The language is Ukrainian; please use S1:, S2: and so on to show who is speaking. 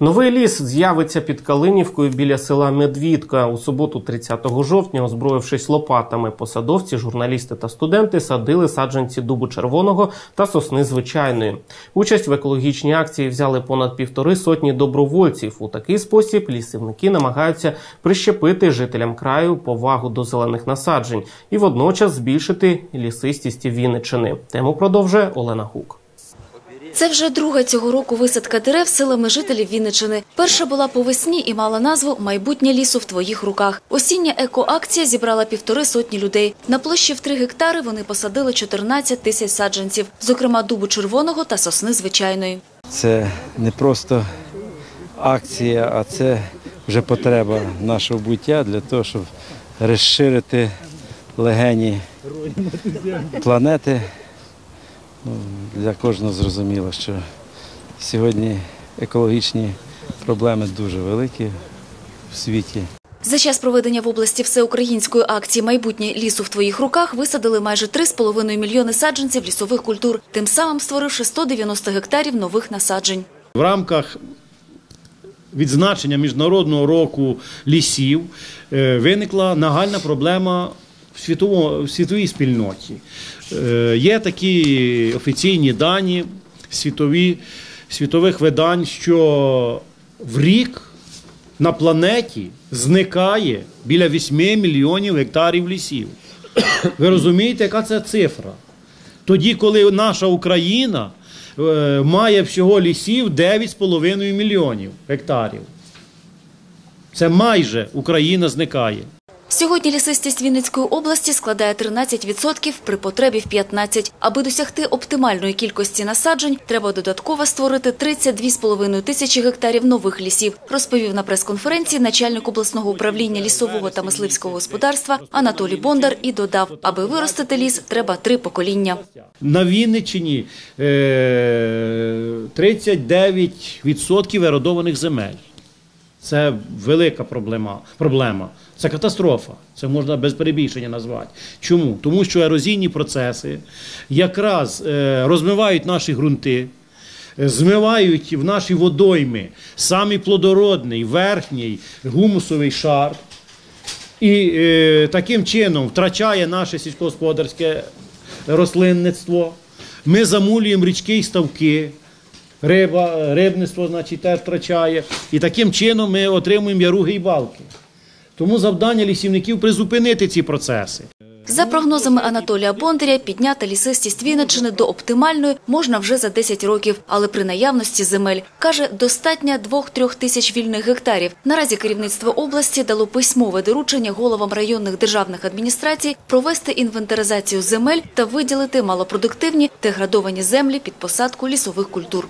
S1: Новий ліс з'явиться під Калинівкою біля села Медвідка. У суботу, 30 жовтня, озброївшись лопатами, посадовці, журналісти та студенти садили саджанці дубу червоного та сосни звичайної. Участь в екологічній акції взяли понад півтори сотні добровольців. У такий спосіб лісівники намагаються прищепити жителям краю повагу до зелених насаджень і водночас збільшити лісистість Вінниччини. Тему продовжує Олена Гук.
S2: Це вже друга цього року висадка дерев силами жителів Вінничини. Перша була по весні і мала назву Майбутнє лісу в твоїх руках. Осіння екоакція зібрала півтори сотні людей. На площі в три гектари вони посадили 14 тисяч саджанців, зокрема дубу червоного та сосни звичайної.
S3: Це не просто акція, а це вже потреба нашого буття для того, щоб розширити легені планети. Ну, Для кожного зрозуміло, що сьогодні екологічні проблеми дуже великі в світі.
S2: За час проведення в області всеукраїнської акції Майбутнє лісу в твоїх руках висадили майже 3,5 мільйони саджанців лісових культур, тим самим створивши 190 гектарів нових насаджень.
S4: В рамках відзначення Міжнародного року лісів е, виникла нагальна проблема в, в світовій спільноті. Е, Є такі офіційні дані світові, світових видань, що в рік на планеті зникає біля 8 мільйонів гектарів лісів. Ви розумієте, яка це цифра? Тоді, коли наша Україна е, має всього лісів 9,5 мільйонів гектарів. Це майже Україна зникає.
S2: Сьогодні лісистість Вінницької області складає 13%, при потребі в 15%. Аби досягти оптимальної кількості насаджень, треба додатково створити 32,5 тисячі гектарів нових лісів, розповів на прес-конференції начальник обласного управління лісового та мисливського господарства Анатолій Бондар і додав, аби виростити ліс, треба три покоління.
S4: На Вінниччині е, 39% еродованих земель. Це велика проблема. проблема. Це катастрофа. Це можна без перебільшення назвати. Чому? Тому що ерозійні процеси якраз е, розмивають наші ґрунти, е, змивають в наші водойми самий плодородний верхній гумусовий шар. І е, таким чином втрачає наше сільськогосподарське рослинництво. Ми замулюємо річки і ставки. Риба, рибництво, значить, теж втрачає. І таким чином ми отримуємо яруги і балки. Тому завдання лісівників призупинити ці процеси.
S2: За прогнозами Анатолія Бондаря, підняти лісистість Вінниччини до оптимальної можна вже за 10 років, але при наявності земель. Каже, достатньо 2-3 тисяч вільних гектарів. Наразі керівництво області дало письмове доручення головам районних державних адміністрацій провести інвентаризацію земель та виділити малопродуктивні деградовані землі під посадку лісових культур.